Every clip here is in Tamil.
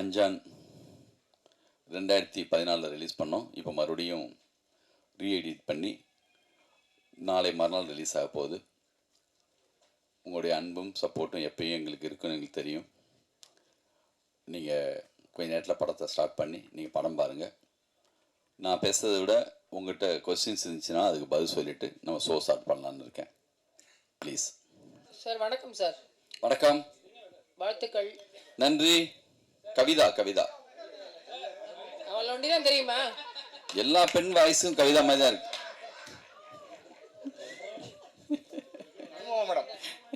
அஞ்சான் ரெண்டாயிரத்தி பதினாலில் ரிலீஸ் பண்ணோம். இப்போ மறுபடியும் ரீஎடிட் பண்ணி நாளை மறுநாள் ரிலீஸ் ஆக போகுது. உங்களுடைய அன்பும் சப்போர்ட்டும் எப்பயும் எங்களுக்கு இருக்குன்னு எங்களுக்கு தெரியும். நீங்கள் கொஞ்ச நேரத்தில் படத்தை ஸ்டார்ட் பண்ணி நீங்கள் படம் பாருங்கள் நான் பேசுறதை விட உங்கள்கிட்ட கொஸ்டின்ஸ் இருந்துச்சுன்னா அதுக்கு பதில் சொல்லிவிட்டு நம்ம ஷோ ஸ்டார்ட் பண்ணலான்னு இருக்கேன். ப்ளீஸ் சார் வணக்கம் சார் வணக்கம். வாழ்த்துக்கள். நன்றி. கவிதா கவிதா. அவளை ஒண்டி தான் தெரியுமா? எல்லா பெண் வாய்ஸும் கவிதா மாதிரி தான் இருக்கு. மேடம்.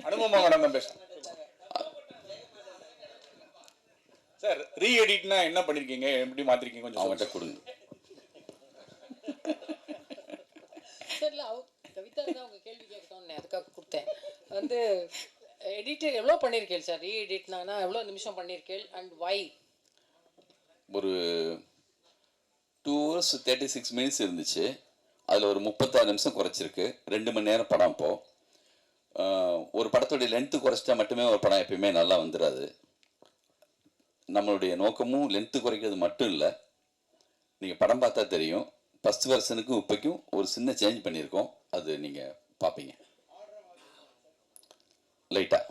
அனுபவமா மேடம் தான் பேசுறேன் சார் ரீ எடிட்னா என்ன பண்ணிருக்கீங்க? எப்படி மாத்திருக்கீங்க கொஞ்சம் அவங்ககிட்ட கொடுங்க. கவிதா அவங்க கேள்வி கேட்கணும்னு அதுக்காக கொடுத்தேன். வந்து எடிட்டர் எவ்வளோ பண்ணியிருக்கேன் சார் ரீ எடிட்னா எவ்வளோ நிமிஷம் பண்ணியிருக்கேன் அண்ட் வை ஒரு two hours thirty six minutes இருந்துச்சு. அதில் ஒரு முப்பத்தாறு நிமிஷம் குறைச்சிருக்கு. ரெண்டு மணி நேரம் படம் இப்போ. ஒரு படத்துடைய லென்த்து குறைச்சிட்டா மட்டுமே ஒரு படம் எப்பயுமே நல்லா வந்துடாது நம்மளுடைய நோக்கமும் லென்த்து குறைக்கிறது மட்டும் இல்லை. நீங்கள் படம் பார்த்தா தெரியும். ஃபஸ்ட் வருஷனுக்கும் இப்போக்கும் ஒரு சின்ன சேஞ்ச் பண்ணியிருக்கோம். அது நீங்கள் பார்ப்பீங்க லைட்டாக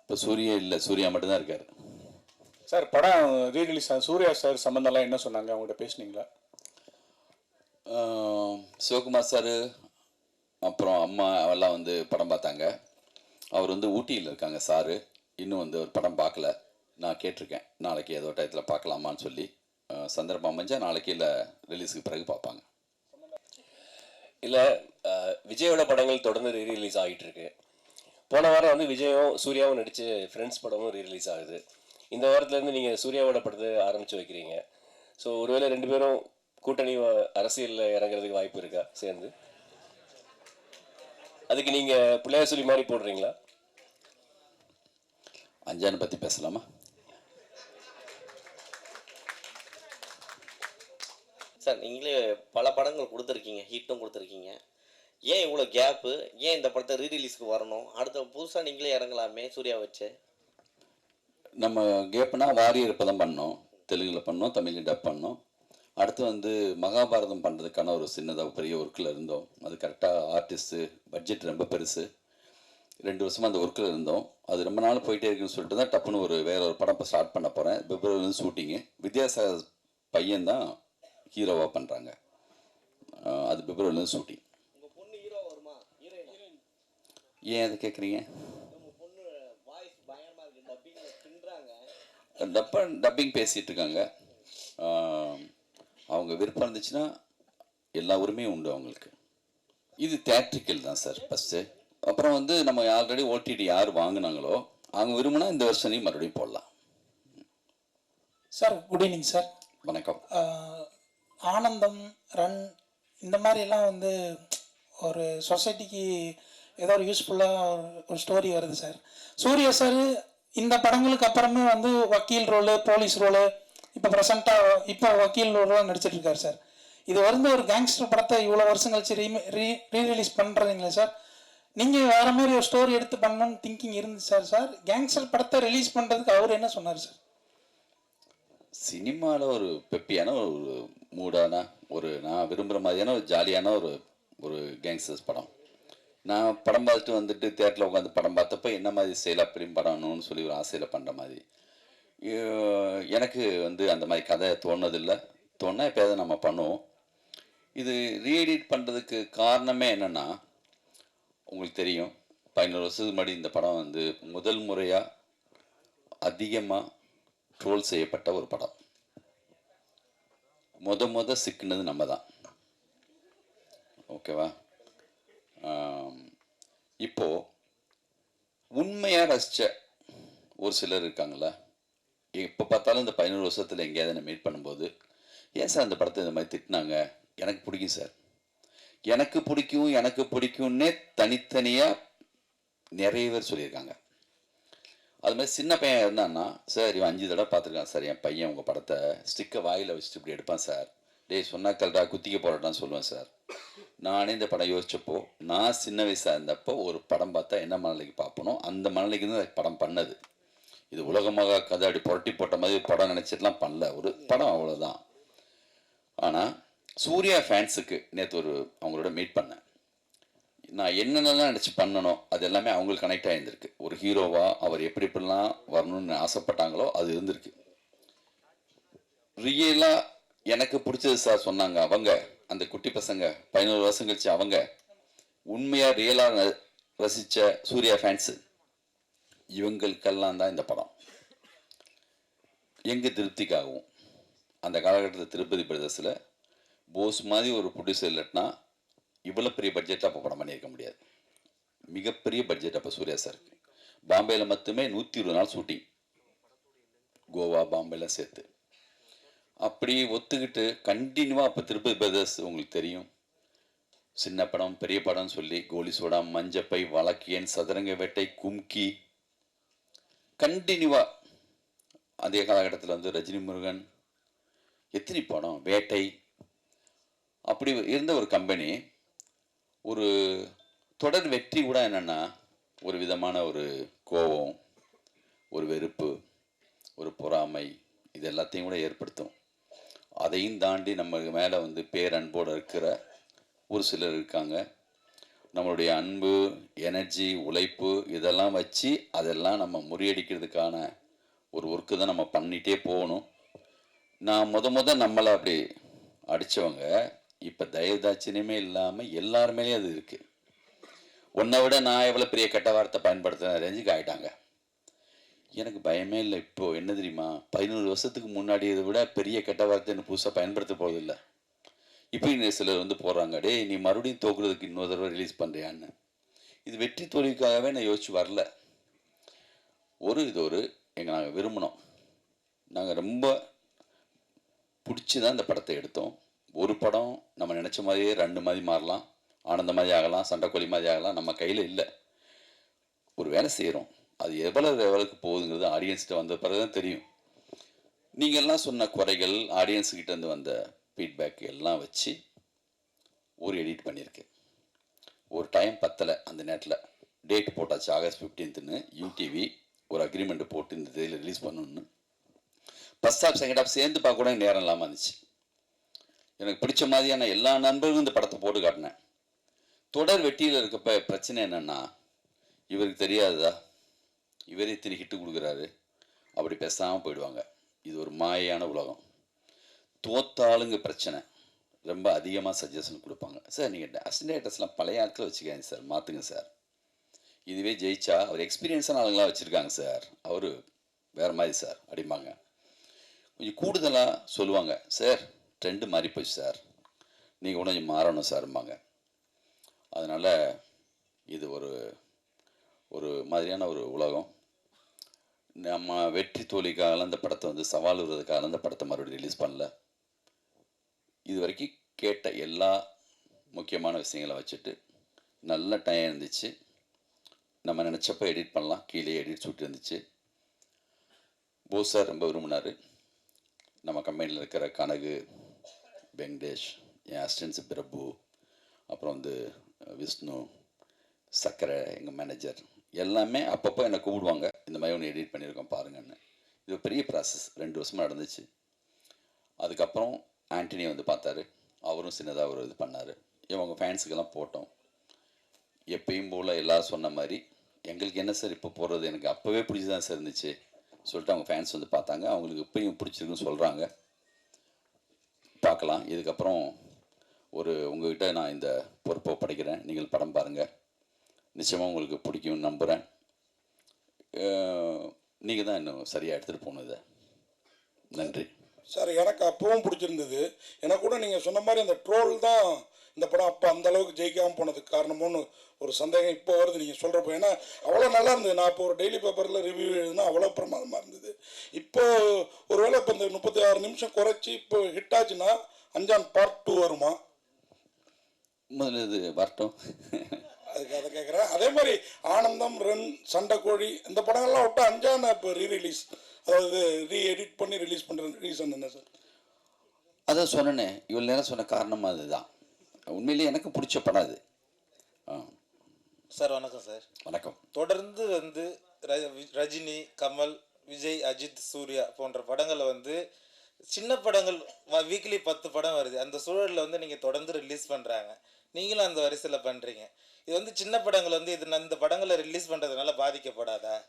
இப்போ சூர்யா இல்லை சூர்யா மட்டும்தான் இருக்கார். சார் படம் ரீ ரிலீஸ் சூர்யா சார் சம்பந்தம்லாம் என்ன சொன்னாங்க? அவங்ககிட்ட பேசுனீங்களா? சிவகுமார் சார் அப்புறம் அம்மா எல்லாம் வந்து படம் பார்த்தாங்க. அவர் வந்து ஊட்டியில் இருக்காங்க சாரு. இன்னும் வந்து ஒரு படம் பார்க்கல. நான் கேட்டிருக்கேன். நாளைக்கு ஏதோ டயத்தில் பார்க்கலாமான்னு சொல்லி. சந்தர்ப்பம் அமைஞ்சா நாளைக்கு இல்லை ரிலீஸுக்கு பிறகு பார்ப்பாங்க. இல்லை விஜயோட படங்கள் தொடர்ந்து ரீ ரிலீஸ் ஆகிட்டு இருக்கு போன வாரம் வந்து விஜயும் சூர்யாவும் நடித்து ஃப்ரெண்ட்ஸ் படமும் ரீ ரிலீஸ் ஆகுது. இந்த வாரத்துலேருந்து நீங்கள் சூர்யாவோட படத்தை ஆரம்பித்து வைக்கிறீங்க. ஸோ ஒருவேளை ரெண்டு பேரும் கூட்டணி அரசியலில் இறங்குறதுக்கு வாய்ப்பு இருக்கா? சேர்ந்து. அதுக்கு நீங்கள் பிள்ளையார் சொல்லி மாதிரி போடுறீங்களா? அஞ்சானை பற்றி பேசலாமா? சார் நீங்களே பல படங்கள் கொடுத்துருக்கீங்க ஹிட்டும் கொடுத்துருக்கீங்க. ஏன் இவ்வளோ கேப்பு ஏன் இந்த படத்தை ரீரிலீஸ்க்கு வரணும்? அடுத்த புதுசாக நீங்களே இறங்கலாமே சூர்யா வச்சு. நம்ம கேப்புனா வாரியர் பதம் பண்ணோம். தெலுங்கில் பண்ணோம் தமிழில் டப் பண்ணோம். அடுத்து வந்து மகாபாரதம் பண்ணுறதுக்கான ஒரு சின்னதாக பெரிய ஒர்க்கில் இருந்தோம். அது கரெக்டாக ஆர்டிஸ்ட்டு பட்ஜெட் ரொம்ப பெருசு. ரெண்டு வருஷமாக அந்த ஒர்க்கில் இருந்தோம். அது ரொம்ப நாள் போயிட்டே இருக்குன்னு சொல்லிட்டு தான் டப்புன்னு ஒரு வேற ஒரு படம் இப்போ ஸ்டார்ட் பண்ண போகிறேன் பிப்ரவரி ஷூட்டிங்கு வித்யாசாகர் பையன் தான் ஹீரோவாக பண்ணுறாங்க அது பிப்ரவரிலேருந்து ஷூட்டிங் ஏன் அதை கேட்குறீங்க உங்கள் பொண்ணு வாய்ஸ் பயங்கரமாக இருக்குது டப்பிங்கில் பின்னுறாங்க டப்ப டப்பிங் பேசிகிட்டு இருக்காங்க. அவங்க விருப்பம் இருந்துச்சுன்னா எல்லா உரிமையும் உண்டு அவங்களுக்கு. இது தேட்ரிக்கல் தான் சார் ஃபஸ்ட்டு அப்புறம் வந்து நம்ம ஆல்ரெடி ஓடிடி யார் வாங்கினாங்களோ அவங்க விரும்பினா இந்த வருஷனையும் மறுபடியும் போடலாம். சார் குட் ஈவினிங் சார் வணக்கம். ஆனந்தம் ரன் இந்த மாதிரிலாம் வந்து ஒரு சொசைட்டிக்கு ஏதோ ஒரு யூஸ்ஃபுல்லாக ஒரு ஸ்டோரி வருது சார். சூர்யா சார் இந்த படங்களுக்கு அப்புறமே வந்து வக்கீல் ரோலு போலீஸ் ரோலு இப்போ ப்ரெசண்ட்டாக இப்போ வக்கீல் ரோலாக நடிச்சிட்டு இருக்காரு சார். இது வந்து ஒரு கேங்ஸ்டர் படத்தை இவ்வளோ வருஷம் கழிச்சு ரீ ரீ ரீரிலீஸ் பண்ணுறதுங்களே பண்ணுறீங்களே சார். நீங்கள் வேறு மாதிரி ஒரு ஸ்டோரி எடுத்து பண்ணணும்னு திங்கிங் இருந்துச்சு சார். சார் கேங்ஸ்டர் படத்தை ரிலீஸ் பண்ணுறதுக்கு அவர் என்ன சொன்னார் சார்? சினிமாவில் ஒரு பெப்பியான ஒரு மூடான? ஒரு நான் விரும்புகிற மாதிரியான ஒரு ஜாலியான ஒரு ஒரு கேங்ஸ்டர்ஸ் படம். நான் படம் பார்த்துட்டு வந்துட்டு தேட்டரில் உட்காந்து படம் பார்த்தப்ப என்ன மாதிரி ஸ்டைலாக ஃபிலிம் பண்ணணும்னு சொல்லி ஒரு ஆசையில் பண்ணுற மாதிரி. எனக்கு வந்து அந்த மாதிரி கதை தோணுதில்லை தோணா எப்போயாவது நம்ம பண்ணுவோம். இது ரீஎடிட் பண்ணுறதுக்கு காரணமே என்னென்னா உங்களுக்கு தெரியும் பதினோரு வருஷத்துக்கு முன்னாடி இந்த படம் வந்து முதல் முறையாக அதிகமாக ட்ரோல் செய்யப்பட்ட ஒரு படம். முத முத சிக்கினது நம்ம தான் ஓகேவா? இப்போது இப்போ உண்மையாக ரசித்த ஒரு சிலர் இருக்காங்களா எப்போ பார்த்தாலும் இந்த பதினோரு வருஷத்தில் எங்கேயாவது என்ன மீட் பண்ணும்போது ஏன் சார் அந்த படத்தை இந்த மாதிரி திட்டினாங்க? எனக்கு பிடிக்கும் சார். எனக்கு பிடிக்கும் எனக்கு பிடிக்கும்னே தனித்தனியாக நிறைய பேர் சொல்லியிருக்காங்க. அது மாதிரி சின்ன பையன் இருந்தான்னா சார் இவன் அஞ்சு தடவை பார்த்துருக்கான் சார் என் பையன் உங்கள் படத்தை ஸ்டிக்கை வாயில் வச்சுட்டு இப்படி எடுப்பான் சார். டேய் சொன்னால் கல்டா குத்திக்க போறடான்னு சொல்லுவேன் சார். நானே இந்த படம் யோசிச்சப்போ நான் சின்ன வயசாக இருந்தப்போ ஒரு படம் பார்த்தா என்ன மனநிலைக்கு பார்ப்பனோ அந்த மனநிலைக்கு தான் படம் பண்ணது. இது உலகமாக கதை அப்படி புரட்டி போட்ட மாதிரி படம் நினச்சிட்டுலாம் பண்ணல. ஒரு படம் அவ்வளோதான் ஆனால் சூர்யா ஃபேன்ஸுக்கு நேற்று ஒரு அவங்களோட மீட் பண்ணேன். நான் என்னென்னலாம் நினச்சி பண்ணனோ அது எல்லாமே அவங்களுக்கு கனெக்ட் ஆகியிருந்திருக்கு ஒரு ஹீரோவா அவர் எப்படி எப்படிலாம் வரணும்னு ஆசைப்பட்டாங்களோ அது இருந்திருக்கு. ரியலாக எனக்கு பிடிச்சது சார் சொன்னாங்க அவங்க அந்த குட்டி பசங்க பதினோரு வருஷம் கழிச்சு அவங்க உண்மையாக ரியலாக ரசித்த சூர்யா ஃபேன்ஸு இவங்களுக்கெல்லாம் தான் இந்த படம். எங்கள் திருப்திக்காகவும் அந்த காலகட்டத்தில் திருப்பதி பிரதர்ஸில் போஸ் மாதிரி ஒரு ப்ரொடியூசர் இல்லட்டினா இவ்வளோ பெரிய பட்ஜெட்டில் அப்போ படம் பண்ணியிருக்க முடியாது. மிகப்பெரிய பட்ஜெட் அப்போ சூர்யா சாருக்கு பாம்பேயில் மட்டுமே நூற்றி இருபது நாள் ஷூட்டிங் கோவா பாம்பேலாம் சேர்த்து. அப்படி ஒத்துக்கிட்டு கண்டினியூவாக அப்போ திருப்பதி பிரதர்ஸ் உங்களுக்கு தெரியும். சின்ன படம் பெரிய படம் சொல்லி கோலி சோடா மஞ்சப்பை வழக்கியன் சதுரங்க வேட்டை கும்கி. கண்டினியூவாக அதே காலகட்டத்தில் வந்து ரஜினி முருகன். எத்தனை படம்? வேட்டை. அப்படி இருந்த ஒரு கம்பெனி ஒரு தொடர் வெற்றி கூட என்னென்னா ஒரு விதமான ஒரு கோபம் ஒரு வெறுப்பு ஒரு பொறாமை இது எல்லாத்தையும் கூட ஏற்படுத்தும். அதையும் தாண்டி நம்ம மேலே வந்து பேரன்போடு இருக்கிற ஒரு சிலர் இருக்காங்க. நம்மளுடைய அன்பு எனர்ஜி உழைப்பு இதெல்லாம் வச்சு அதெல்லாம் நம்ம முறியடிக்கிறதுக்கான ஒரு ஒர்க்கு தான் நம்ம பண்ணிகிட்டே போகணும். நான் முத முத நம்மளை அப்படி அடித்தவங்க இப்போ தயவுதாட்சியமே இல்லாமல் எல்லார் மேலேயும் அது இருக்குது உன்னை விட நான் எவ்வளோ பெரிய கெட்ட வார்த்தை பயன்படுத்தின ரேஞ்சுக்கு ஆகிட்டாங்க எனக்கு பயமே இல்லை இப்போது என்ன தெரியுமா? பதினோரு வருஷத்துக்கு முன்னாடி இதை விட பெரிய கெட்ட வார்த்தை என்ன புதுசாக பயன்படுத்த போவதில்லை இப்போ இன்னும் சிலர் வந்து போகிறாங்க டே நீ மறுபடியும் தோக்குறதுக்கு இன்னொரு தடவை ரிலீஸ் பண்ணுறியான்னு இது வெற்றி தோல்விக்காகவே நான் யோசிச்சு வரல. ஒரு இது ஒரு எங்கள் நாங்கள் விரும்பினோம். நாங்கள் ரொம்ப பிடிச்சி தான் இந்த படத்தை எடுத்தோம். ஒரு படம் நம்ம நினச்ச மாதிரியே ரெண்டு மாதிரி மாறலாம் ஆனந்த மாதிரி ஆகலாம் சண்டைக்கோழி மாதிரி ஆகலாம் நம்ம கையில் இல்லை. ஒரு வேலை செய்கிறோம் அது எவ்வளவு லெவலுக்கு போகுதுங்கிறது ஆடியன்ஸ்கிட்ட வந்த பிறகு தான் தெரியும் நீங்கள்லாம் சொன்ன குறைகள் ஆடியன்ஸுக்கிட்டேருந்து இருந்து வந்த ஃபீட்பேக் எல்லாம் வச்சு ஒரு எடிட் பண்ணியிருக்கேன். ஒரு டைம் பத்தலை அந்த நேரத்தில். டேட் போட்டாச்சு ஆகஸ்ட் ஃபிஃப்டீன்த்துன்னு யூடிவி ஒரு அக்ரிமெண்ட் போட்டு இந்த இதில் ரிலீஸ் பண்ணணும்னு. ஃபஸ்ட் ஹாஃப் செகண்ட் ஹாஃப் சேர்ந்து பார்க்க கூட நேரம் இல்லாமல் இருந்துச்சு. எனக்கு பிடிச்ச மாதிரியான எல்லா நண்பர்களும் இந்த படத்தை போட்டு காட்டினேன். தொடர் வெட்டியில் இருக்கப்ப பிரச்சனை என்னென்னா இவருக்கு தெரியாததா இவரே இத்தனை ஹிட்டு கொடுக்குறாரு. அப்படி பேசாமல் போயிடுவாங்க. இது ஒரு மாயான உலகம். தோத்தாளுங்க பிரச்சனை. ரொம்ப அதிகமாக சஜஷன் கொடுப்பாங்க. சார் நீங்கள் அசிண்டேட்டர்ஸ்லாம் பழைய ஆட்களை வச்சுக்காங்க சார் மாற்றுங்க சார் இதுவே ஜெயிச்சா அவர் எக்ஸ்பீரியன்ஸான ஆளுங்களாம் வச்சுருக்காங்க சார் அவர் வேறு மாதிரி சார் அப்படிம்பாங்க. கொஞ்சம் கூடுதலாக சொல்லுவாங்க சார் ட்ரெண்டு மாறி போச்சு சார். நீங்கள் கொஞ்சம் மாறணும் சார்ம்பாங்க. அதனால் இது ஒரு ஒரு மாதிரியான ஒரு உலகம். நம்ம வெற்றி தோழிக்காக அந்த படத்தை வந்து சவால் விடுறதுக்காக அந்த படத்தை மறுபடியும் ரிலீஸ் பண்ணல. இது வரைக்கும் கேட்ட எல்லா முக்கியமான விஷயங்களை வச்சுட்டு நல்ல டைம் இருந்துச்சு. நம்ம நினச்சப்ப எடிட் பண்ணலாம். கீழே எடிட் சுட்டு இருந்துச்சு. போஸ் சார் ரொம்ப விரும்பினார். நம்ம கம்பெனியில் இருக்கிற கனகு வெங்கடேஷ் என் அசிஸ்டன்ஸ் பிரபு அப்புறம் வந்து விஷ்ணு சக்கரை எங்கள் மேனேஜர் எல்லாமே அப்பப்போ என்னை கூப்பிடுவாங்க. இந்த மாதிரி ஒன்று எடிட் பண்ணியிருக்கோம் பாருங்கன்னு. இது பெரிய ப்ராசஸ் ரெண்டு வருஷமாக நடந்துச்சு. அதுக்கப்புறம் ஆண்டனி வந்து பார்த்தாரு. அவரும் சின்னதாக ஒரு இது பண்ணார். இவங்க ஃபேன்ஸுக்கெல்லாம் போட்டோம். எப்பயும் போல் எல்லோரும் சொன்ன மாதிரி எங்களுக்கு என்ன சார் இப்போ போடுறது? எனக்கு அப்போவே பிடிச்சி தான் சார் இருந்துச்சு. சொல்லிட்டு அவங்க ஃபேன்ஸ் வந்து பார்த்தாங்க. அவங்களுக்கு இப்பயும் பிடிச்சிருக்குன்னு சொல்கிறாங்க பார்க்கலாம். இதுக்கப்புறம் ஒரு உங்ககிட்ட நான் இந்த பொறுப்பை படைக்கிறேன். நீங்கள் படம் பாருங்கள் நிச்சயமாக உங்களுக்கு பிடிக்கும்னு நம்புகிறேன் நீங்கள் தான் இன்னும் சரியாக எடுத்துகிட்டு போகணும் இதை. நன்றி. சார் எனக்கு அப்பவும் பிடிச்சிருந்தது. எனக்கு கூட நீங்கள் சொன்ன மாதிரி அந்த ட்ரோல் தான் இந்த படம் அப்போ அந்த அளவுக்கு ஜெயிக்காமல் போனதுக்கு காரணமோன்னு ஒரு சந்தேகம் இப்போ வருது. நீங்கள் சொல்கிறப்போ ஏன்னா அவ்வளோ நல்லா இருந்தது. நான் இப்போ ஒரு டெய்லி பேப்பரில் ரிவ்யூ எழுதுனா அவ்வளோ பிரமாதமாக இருந்தது. இப்போ ஒருவேளை இப்போ இந்த முப்பத்தி ஆறு நிமிஷம் குறைச்சி இப்போ ஹிட் ஆச்சுன்னா அஞ்சான் பார்ட் டூ வருமா? முதல்ல இது வரட்டும். அதுக்கு அதை கேட்குறேன் அதே மாதிரி ஆனந்தம் ரன் சண்டைக்கோழி இந்த படங்கள்லாம் விட்டு அஞ்சான இப்போ ரீ ரிலீஸ் அதாவது ரீ எடிட் பண்ணி ரிலீஸ் பண்ணுற ரீசன் என்ன சார் அதான் சொன்னேனே. இவ்வளோ நேரம் சொன்ன காரணம் அதுதான். உண்மையிலேயே எனக்கு பிடிச்ச படம் அது. ஆ. சார் வணக்கம் சார். வணக்கம். தொடர்ந்து வந்து ரஜினி கமல் விஜய் அஜித் சூர்யா போன்ற படங்களை வந்து சின்ன படங்கள் வீக்லி பத்து படம் வருது. அந்த சூழலில் வந்து நீங்கள் தொடர்ந்து ரிலீஸ் பண்ணுறாங்க நீங்களும் அந்த வரிசையில் பண்ணுறீங்க இது வந்து சின்ன படங்கள் வந்து இது இந்த படங்களை ரிலீஸ் பண்ணுறதுனால பாதிக்கப்படாதா?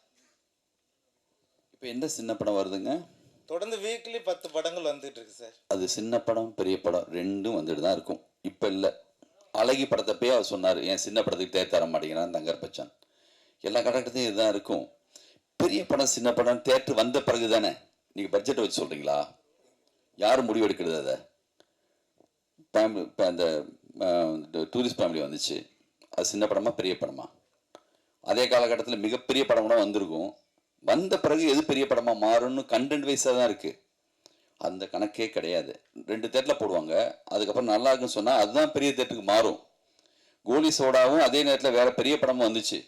இப்போ எந்த சின்ன படம் வருதுங்க? தொடர்ந்து வீக்லி பத்து படங்கள் வந்துட்டு இருக்கு சார் அது சின்ன படம் பெரிய படம் ரெண்டும் வந்துட்டு தான் இருக்கும். இப்போ இல்லை. அழகி படத்தப்பே அவர் சொன்னார் என் சின்ன படத்துக்கு தேர் தர மாட்டேங்கிறான் தங்கர் பச்சான். எல்லா கட்டத்தையும் இதுதான் இருக்கும். பெரிய படம் சின்ன படம் தேட்டர் வந்த பிறகு தானே நீங்கள் பட்ஜெட்டை வச்சு சொல்கிறீங்களா யார் முடிவு எடுக்கிறது அதை? ஃபேமிலி இப்போ அந்த டூரிஸ்ட் ஃபேமிலி வந்துச்சு. அது சின்ன படமா பெரிய படமா? அதே காலகட்டத்தில் மிகப்பெரிய படம் கூட வந்திருக்கும். வந்த பிறகு எது பெரிய படமாக மாறும்னு கண்டென்ட் வைஸாக தான் இருக்குது அந்த கணக்கே கிடையாது. ரெண்டு தேட்டரில் போடுவாங்க. அதுக்கப்புறம் நல்லா இருக்குன்னு சொன்னால் அதுதான் பெரிய தேட்டருக்கு மாறும். கோலி சோடாவும் அதே நேரத்தில் வேற பெரிய படமும் வந்துச்சு.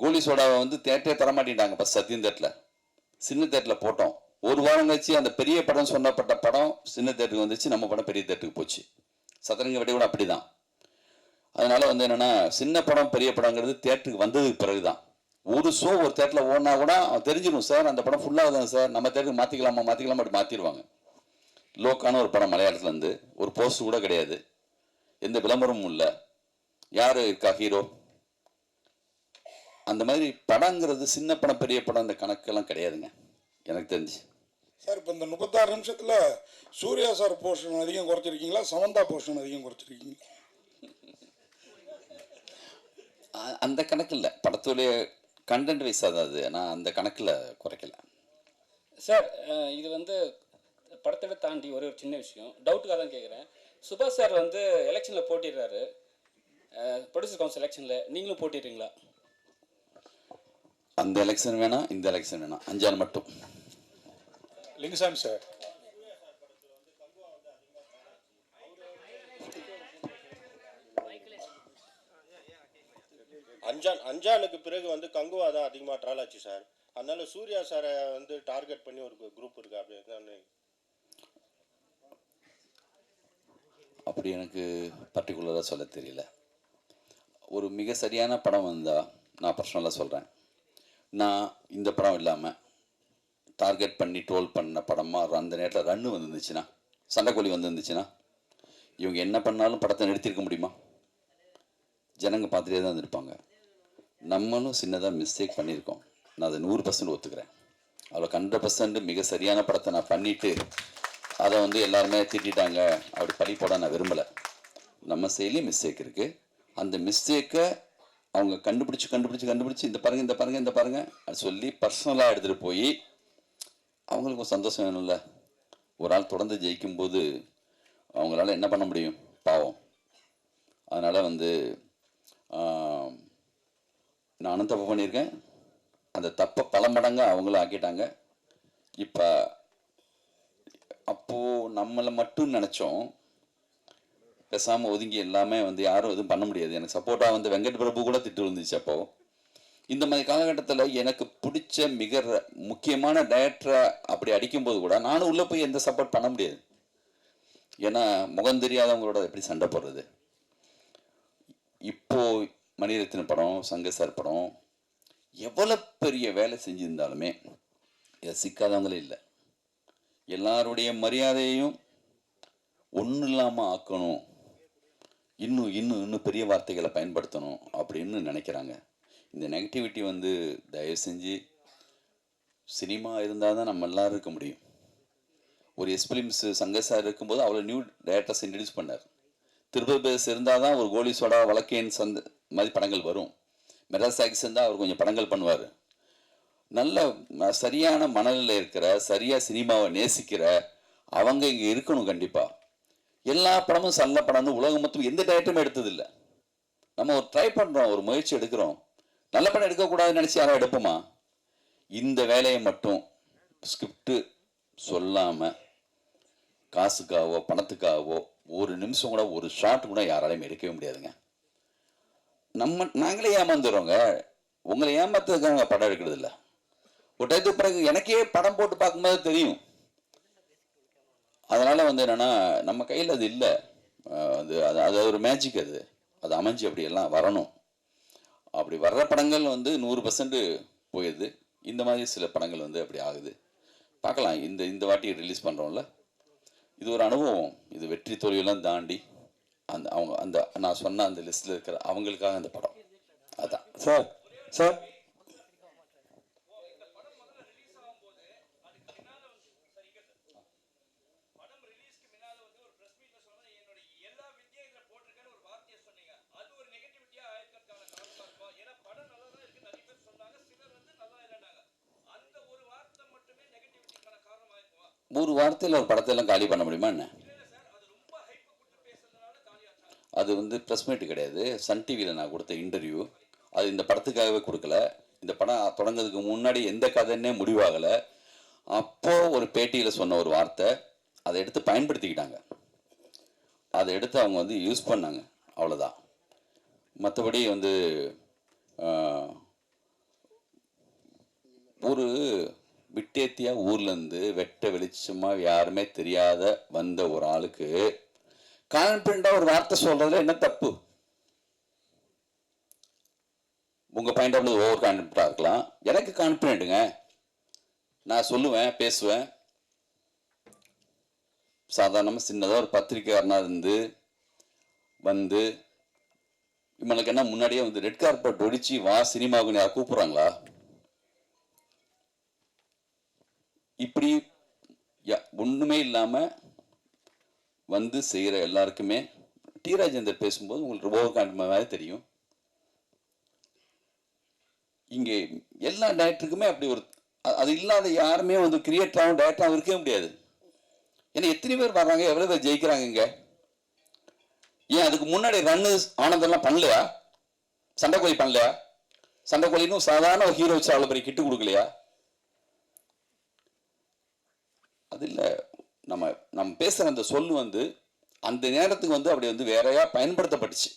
கோலி சோடாவை வந்து தேட்டரே தரமாட்டேன்ட்டாங்க இப்போ சத்தியம் தேட்டரில் சின்ன தேட்டரில் போட்டோம். ஒரு வாரம் கழிச்சு அந்த பெரிய படம் சொன்னப்பட்ட படம் சின்ன தேட்டருக்கு வந்துச்சு. நம்ம படம் பெரிய தேட்டருக்கு போச்சு. சதுரங்க விட கூட அப்படி தான் அதனால் வந்து என்னன்னா சின்ன படம் பெரிய படங்கிறது தேட்டருக்கு வந்ததுக்கு பிறகு தான் ஒரு ஷோ ஒரு தேட்டரில் ஓடினா கூட அவன் தெரிஞ்சிடும் சார் அந்த படம் ஃபுல்லாக தான் சார். நம்ம தேட்டருக்கு மாற்றிக்கலாமா மாற்றிக்கலாமா அப்படி மாற்றிடுவாங்க லோக்கான ஒரு படம் மலையாளத்துல இருந்து ஒரு போஸ்ட் கூட கிடையாது. எந்த விளம்பரமும் இல்லை. யார் இருக்கா ஹீரோ அந்த மாதிரி படங்கிறது சின்ன படம் பெரிய படம் அந்த கணக்கெல்லாம் கிடையாதுங்க. எனக்கு தெரிஞ்சு. சார் இப்போ இந்த முப்பத்தாறு நிமிஷத்தில் சூர்யா சார் போர்ஷன் அதிகம் குறைச்சிருக்கீங்களா? சமந்தா போர்ஷன் அதிகம் குறைச்சிருக்கீங்களா? அந்த கணக்கு இல்லை. படத்துடைய கண்டென்ட் வைஸ் தான் அது நான் அந்த கணக்கில் குறைக்கல. சார் இது வந்து படத்தை தாண்டி ஒரே ஒரு சின்ன விஷயம். டவுட்டுக்காக தான் கேட்குறேன் சுபாஷ் சார் வந்து எலெக்ஷனில் போட்டிடுறாரு. ப்ரொடியூசர் கவுன்சில் எலெக்ஷனில் நீங்களும் போட்டிடுறீங்களா? அந்த எலெக்ஷன் வேணாம் இந்த எலெக்ஷன் வேணாம். அஞ்சாறு மட்டும். லிங்குசாமி சார் அஞ்சான் அஞ்சானுக்கு பிறகு வந்து கங்குவா தான் அதிகமாக ட்ரால் ஆச்சு சார் அதனால சூர்யா சாரை வந்து டார்கெட் பண்ணி ஒரு குரூப் இருக்கு. அப்படின்னு அப்படி எனக்கு பர்டிகுலராக சொல்ல தெரியல. ஒரு மிக சரியான படம் வந்தால் நான் பர்சனலாக சொல்கிறேன் நான் இந்த படம் இல்லாமல் டார்கெட் பண்ணி ட்ரோல் பண்ண படமாக அந்த நேரத்தில் ரன்னு வந்துருந்துச்சுன்னா சண்டைக்கோழி வந்துருந்துச்சுன்னா இவங்க என்ன பண்ணாலும் படத்தை நிறுத்தியிருக்க முடியுமா? ஜனங்க பார்த்துட்டே தான் இருந்திருப்பாங்க. நம்மளும் சின்னதாக மிஸ்டேக் பண்ணியிருக்கோம். நான் அதை நூறு பர்சன்ட் ஒத்துக்கிறேன். அவ்வளோ ஹண்ட்ரட் பர்சன்ட் மிக சரியான படத்தை நான் பண்ணிவிட்டு அதை வந்து எல்லாருமே திட்டிட்டாங்க. அப்படி பழி போட நான் விரும்பலை. நம்ம செயலையும் மிஸ்டேக் இருக்குது அந்த மிஸ்டேக்கை அவங்க கண்டுபிடிச்சி கண்டுபிடிச்சி கண்டுபிடிச்சி இந்த பாருங்க இந்த பாருங்க இந்த பாருங்கள் அது சொல்லி பர்சனலாக எடுத்துகிட்டு போய் அவங்களுக்கு சந்தோஷம் வேணும்ல. ஒரு ஆள் தொடர்ந்து ஜெயிக்கும்போது அவங்களால என்ன பண்ண முடியும்? பாவம். அதனால் வந்து நானும் தப்பு பண்ணியிருக்கேன் அந்த தப்பை பல மடங்காக அவங்களும் ஆக்கிட்டாங்க. இப்போ அப்போது நம்மளை மட்டும் நினச்சோம். பேசாமல் ஒதுங்கி எல்லாமே வந்து யாரும் எதுவும் பண்ண முடியாது. எனக்கு சப்போர்ட்டாக வந்து வெங்கட் பிரபு கூட திட்டு இருந்துச்சு அப்போது இந்த மாதிரி காலகட்டத்தில் எனக்கு பிடிச்ச மிக ர- முக்கியமான டேரக்டரை அப்படி அடிக்கும்போது கூட நானும் உள்ளே போய் எந்த சப்போர்ட் பண்ண முடியாது. ஏன்னா முகம் தெரியாதவங்களோட எப்படி சண்டை போடுறது? இப்போது மணிரத்ன படம் சங்க சார் படம் எவ்வளோ பெரிய வேலை செஞ்சுருந்தாலுமே இதை சிக்காதவங்களே இல்லை. எல்லாருடைய மரியாதையையும் ஒன்றும் இல்லாமல் ஆக்கணும். இன்னும் இன்னும் இன்னும் பெரிய வார்த்தைகளை பயன்படுத்தணும் அப்படின்னு நினைக்கிறாங்க. இந்த நெகட்டிவிட்டி வந்து தயவு செஞ்சு சினிமா இருந்தால் தான் நம்ம எல்லோரும் இருக்க முடியும். ஒரு எஸ்பிலிம்ஸ் சங்க சார் இருக்கும்போது அவ்வளோ நியூ டேரக்டர்ஸ் இன்ட்ரடியூஸ் பண்ணார். திருப்பதி பேஸ் இருந்தால் தான் ஒரு கோலி சோடா வழக்கேன் சந்த மாதிரி படங்கள் வரும். மெட்ராஸ் ஆக்ஸ் இருந்தால் அவர் கொஞ்சம் படங்கள் பண்ணுவார். நல்ல சரியான மனநிலையில் இருக்கிற சரியாக சினிமாவை நேசிக்கிற அவங்க இங்கே இருக்கணும் கண்டிப்பாக எல்லா படமும் சல்ல படம்னு உலகம் மொத்தம் எந்த டேரக்டருமே எடுத்ததில்லை. நம்ம ஒரு ட்ரை பண்ணுறோம் ஒரு முயற்சி எடுக்கிறோம். நல்ல படம் எடுக்கக்கூடாதுன்னு நினச்சி யாரும் எடுப்போமா? இந்த வேலையை மட்டும் ஸ்கிரிப்டு சொல்லாமல் காசுக்காகவோ பணத்துக்காகவோ ஒரு நிமிஷம் கூட ஒரு ஷாட் கூட யாராலையும் எடுக்கவே முடியாதுங்க. நம்ம நாங்களே ஏமாந்துடுறோங்க உங்களை ஏமாத்துறதுக்காக படம் எடுக்கிறது இல்லை. ஒரு டயத்துக்கு பிறகு எனக்கே படம் போட்டு பார்க்கும்போது தெரியும். அதனால் வந்து என்னென்னா நம்ம கையில் அது இல்லை. அது அது அது ஒரு மேஜிக் அது. அது அமைஞ்சு அப்படியெல்லாம் வரணும். அப்படி வர்ற படங்கள் வந்து நூறு பர்சன்ட் போயிடுது. இந்த மாதிரி சில படங்கள் வந்து அப்படி ஆகுது. பார்க்கலாம். இந்த இந்த வாட்டி ரிலீஸ் பண்ணுறோம்ல இது ஒரு அனுபவம். இது வெற்றி தோல்வியெல்லாம் தாண்டி அந்த அவங்க அந்த நான் சொன்ன அந்த லிஸ்ட்டில் இருக்கிற அவங்களுக்காக அந்த படம். அதான். சார் சார் ஒரு வாரத்தில் ஒரு படத்தெல்லாம் காலி பண்ண முடியுமா என்ன? அது வந்து ப்ரெஸ் மீட் கிடையாது. சன் டிவியில் நான் கொடுத்த இன்டர்வியூ அது இந்த படத்துக்காகவே கொடுக்கல. இந்த படம் தொடங்குறதுக்கு முன்னாடி எந்த கதைன்னே முடிவாகலை. அப்போது ஒரு பேட்டியில் சொன்ன ஒரு வார்த்தை அதை எடுத்து பயன்படுத்திக்கிட்டாங்க. அதை எடுத்து அவங்க வந்து யூஸ் பண்ணாங்க. அவ்வளோதான் மற்றபடி வந்து ஒரு விட்டேத்தியா ஊர்லேருந்து வெட்ட வெளிச்சமாக யாருமே தெரியாத வந்த ஒரு ஆளுக்கு கான்ஃபிடண்டாக ஒரு வார்த்தை சொல்கிறதுல என்ன தப்பு? உங்கள் பாயிண்ட் ஆஃப் ஓவர் கான்ஃபிடண்ட்டாக இருக்கலாம். எனக்கு கான்ஃபிடென்ட்டுங்க நான் சொல்லுவேன் பேசுவேன். சாதாரணமாக சின்னதாக ஒரு பத்திரிக்கைக்காரனாக இருந்து வந்து இவனுக்கு என்ன முன்னாடியே வந்து ரெட் கார்பெட் ஒடிச்சு வா சினிமாவுக்கு யார் கூப்பிட்றாங்களா? இப்படி ஒன்றுமே இல்லாமல் வந்து செய்கிற எல்லாருக்குமே டி ராஜேந்தர் பேசும்போது உங்களுக்கு ஓவர் மாதிரி தெரியும். இங்கே எல்லா டேரக்டருக்குமே அப்படி ஒரு அது இல்லாத யாருமே வந்து கிரியேட்டராகவும் டேரக்டராகவும் இருக்கவே முடியாது. ஏன்னா எத்தனை பேர் வர்றாங்க எவ்வளோ பேர் ஜெயிக்கிறாங்க இங்கே? ஏன் அதுக்கு முன்னாடி ரன்னு ஆனந்தெல்லாம் பண்ணலையா? சண்டைக்கோழி பண்ணலையா? சண்டைக்கோழின்னு சாதாரண ஒரு ஹீரோ வச்சு அவ்வளோ பெரிய கிட்டு கொடுக்கலையா? அது இல்லை. நம்ம நம்ம பேசுகிற அந்த சொல் வந்து அந்த நேரத்துக்கு வந்து அப்படி வந்து வேறையா பயன்படுத்தப்பட்டுச்சு.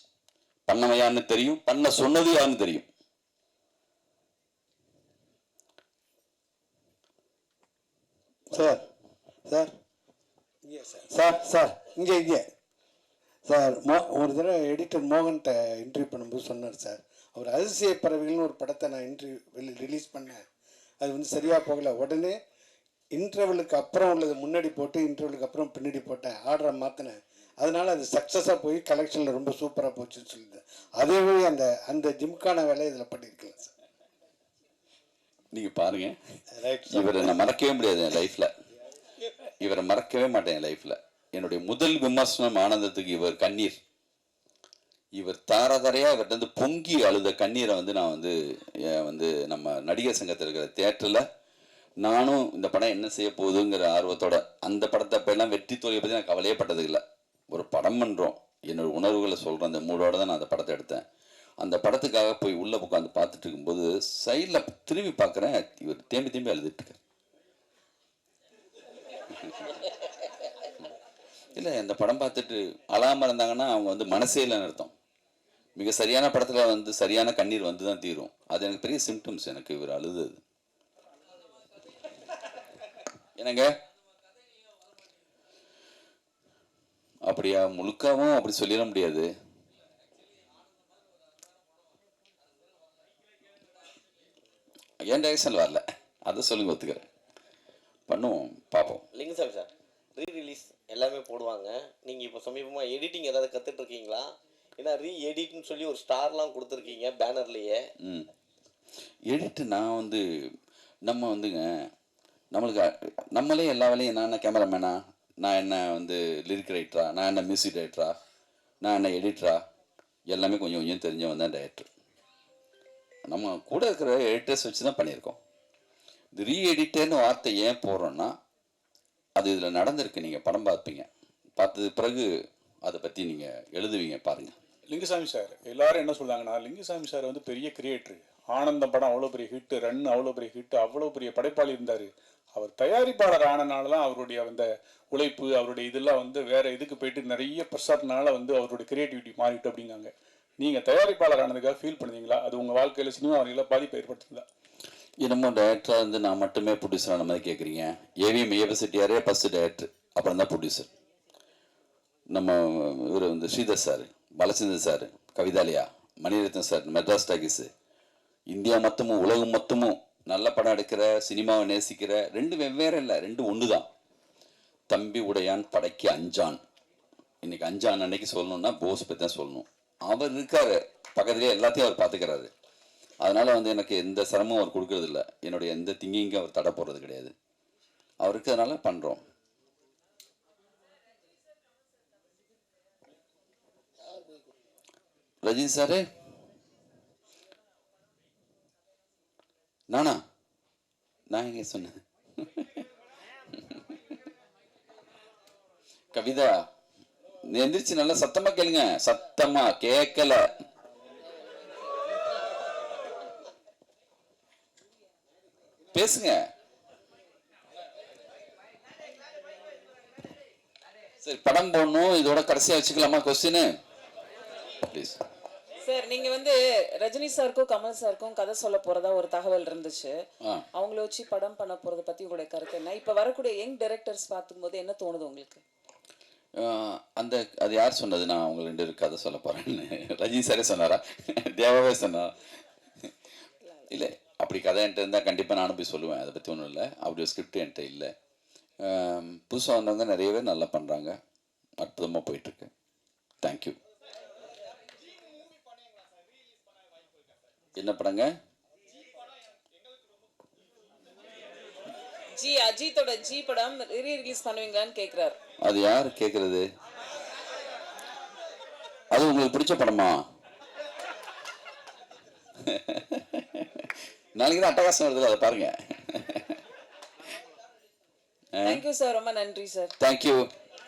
பண்ணவன் யாருன்னு தெரியும் பண்ண சொன்னது யாருன்னு தெரியும். Sir sir. சார்? சார் இங்கே இங்கே. சார் மோ ஒரு தடவை எடிட்டர் மோகன்கிட்ட இன்டர்வியூ பண்ணும்போது சொன்னார் சார். அவர் அதிசய பறவைகள்னு ஒரு படத்தை நான் இன்டர்வியூ ரிலீஸ் பண்ணேன். அது வந்து சரியாக போகல. உடனே இன்டர்வலுக்கு அப்புறம் உள்ளது முன்னாடி போட்டு இன்டர்வலுக்கு அப்புறம் பின்னாடி போட்டேன் ஆர்டரை மாற்றினேன் அதனால அது சக்ஸஸாக போய் கலெக்ஷனில் ரொம்ப சூப்பராக போச்சுன்னு சொல்லியிருந்தேன் அதே மாதிரி அந்த அந்த ஜிம்கான வேலையை இதில் பண்ணியிருக்கலாம் சார். நீங்க பாருங்க. ரைட் இவரை நான் மறக்கவே முடியாது என் லைஃப்ல இவரை மறக்கவே மாட்டேன் என் லைஃப்ல என்னுடைய முதல் விமர்சனம் ஆனந்தத்துக்கு இவர் கண்ணீர். இவர் தாரதாரையா இவர்கிட்ட இருந்து பொங்கி அழுத கண்ணீரை வந்து நான் வந்து வந்து நம்ம நடிகர் சங்கத்தில் இருக்கிற தேட்டரில் நானும் இந்த படம் என்ன செய்ய போகுதுங்கிற ஆர்வத்தோட அந்த படத்தை அப்பெல்லாம் வெற்றி தோல்வியை பற்றி நான் கவலையே பட்டது இல்லை ஒரு படம் பண்ணுறோம் என்னோடய உணர்வுகளை சொல்கிற அந்த மூடோட தான் நான் அந்த படத்தை எடுத்தேன். அந்த படத்துக்காக போய் உள்ளே உட்காந்து பார்த்துட்டு இருக்கும்போது சைடில் திரும்பி பார்க்குறேன் இவர் தேம்பி தேம்பி அழுதுட்டு இல்லை இந்த படம் பார்த்துட்டு அழாமல் இருந்தாங்கன்னா அவங்க வந்து மனசே இல்லைன்னு அர்த்தம். மிக சரியான படத்தில் வந்து சரியான கண்ணீர் வந்து தான் தீரும். அது எனக்கு பெரிய சிம்டம்ஸ் எனக்கு இவர் அழுது என்னங்க? அப்படியா? முழுக்காவும் அப்படி சொல்லிட முடியாது. என் டைரக்ஷனில் வரல. அதை சொல்லுங்க ஒத்துக்கிறேன். பண்ணுவோம் பார்ப்போம். லிங்குசாமி சார் ரீ ரிலீஸ் எல்லாமே போடுவாங்க. நீங்கள் இப்போ சமீபமாக எடிட்டிங் ஏதாவது கற்றுட்டு இருக்கீங்களா ஏன்னா ரீ எடிட்னு சொல்லி ஒரு ஸ்டார்லாம் கொடுத்துருக்கீங்க பேனர்லேயே ம். எடிட்டு நான் வந்து நம்ம வந்துங்க நம்மளுக்கு நம்மளே எல்லா வேலையும் நான் என்ன கேமராமேனா நான் என்ன வந்து லிரிக் ரைட்டரா நான் என்ன மியூசிக் ரைட்டரா நான் என்ன எடிட்டரா எல்லாமே கொஞ்சம் கொஞ்சம் தெரிஞ்சவன் தான் டைரக்டர் நம்ம கூட இருக்கிற எடிட்டர்ஸ் வச்சு தான் பண்ணியிருக்கோம். இது ரீ எடிட்டர்னு வார்த்தை ஏன் போடுறோன்னா அது இதில் நடந்திருக்கு. நீங்கள் படம் பார்ப்பீங்க. பார்த்தது பிறகு அதை பற்றி நீங்கள் எழுதுவீங்க பாருங்கள் லிங்குசாமி சார் எல்லாரும் என்ன சொல்கிறாங்கன்னா லிங்குசாமி சார் வந்து பெரிய கிரியேட்டர் ஆனந்தம் படம் அவ்வளோ பெரிய ஹிட் ரன் அவ்வளோ பெரிய ஹிட் அவ்வளோ பெரிய படைப்பாளி இருந்தார். அவர் தயாரிப்பாளர் ஆனனால தான் அவருடைய அந்த உழைப்பு அவருடைய இதெல்லாம் வந்து வேற இதுக்கு போயிட்டு நிறைய ப்ரெஷர்னால வந்து அவருடைய கிரியேட்டிவிட்டி மாறிட்டு அப்படிங்காங்க நீங்கள் தயாரிப்பாளர் ஆனதுக்காக ஃபீல் பண்ணுவீங்களா அது உங்கள் வாழ்க்கையில் சினிமா வரையில் பாதிப்பு ஏற்படுத்துதா? என்னமோ டைரக்டராக இருந்து நான் மட்டுமே ப்ரொடியூசர் ஆன மாதிரி கேட்குறீங்க ஏவி மெய்யப்ப ஃபஸ்ட்டு டைரக்டர் அப்புறம் தான் ப்ரொடியூசர் நம்ம இவர் வந்து Sridhar sir Balachander sir Kavithalaya Mani Ratnam sir Madras Talkies India மொத்தமும் உலகம் மொத்தமும் நல்ல படம் எடுக்கிற சினிமாவை நேசிக்கிற ரெண்டு வெவ்வேறு இல்லை ரெண்டு ஒன்று தான் தம்பி உடையான் படைக்கு அஞ்சான். இன்னைக்கு அஞ்சான் அன்னைக்கு சொல்லணும்னா போஸ் பற்றி தான் சொல்லணும். அவர் இருக்காரு. பக்கத்துலேயே எல்லாத்தையும் அவர் பார்த்துக்கிறாரு அதனால் வந்து எனக்கு எந்த சிரமம் அவர் கொடுக்கறதில்ல என்னுடைய எந்த திங்கிங்கும் அவர் தடை போடுறது கிடையாது. அவர் இருக்கிறதுனால பண்ணுறோம் ரஜினி சாரு? நானா? நான் எங்க சொன்னேன்? கவிதா நீ எந்திரிச்சு நல்லா சத்தமா கேளுங்க. சத்தமா கேட்கல பேசுங்க. சரி படம் போடணும். இதோட கடைசியா வச்சுக்கலாமா கொஸ்டின் ப்ளீஸ் சார் நீங்க வந்து ரஜினி சாருக்கும் கமல் சாருக்கும் கதை சொல்ல போறதா ஒரு தகவல் இருந்துச்சு. அவங்கள வச்சு படம் பண்ண போறத பத்தி உங்களுடைய கருத்து என்ன? இப்ப வரக்கூடிய யங் டைரக்டர்ஸ் பார்க்கும்போது என்ன தோணுது உங்களுக்கு? அந்த அது யார் சொன்னது? நான் அவங்க ரெண்டு பேருக்கு கதை சொல்ல போறேன்னு. ரஜினி சாரே சொன்னாரா? தேவாவே சொன்னாரா? இல்லை அப்படி கதை என்கிட்ட இருந்தால் கண்டிப்பாக நானும் போய் சொல்லுவேன். அதை பற்றி ஒன்றும் இல்லை. அப்படி ஒரு ஸ்கிரிப்ட் என்கிட்ட இல்லை. புதுசாக வந்தவங்க நிறைய பேர் நல்லா பண்ணுறாங்க அற்புதமாக போயிட்டுருக்கு தேங்க்யூ என்ன படங்க? ஜி அஜித்தோட ஜி படம் ரீ ரிலீஸ் பண்ணுவீங்களான்னு கேக்குறாரு. அது யார் கேட்குறது அது உங்களுக்கு பிடிச்ச படமா? நாளைக்கு தான் அட்டகாசம் வருதுல்ல அதை பாருங்க. தேங்க்யூ சார் ரொம்ப நன்றி சார் தேங்க்யூ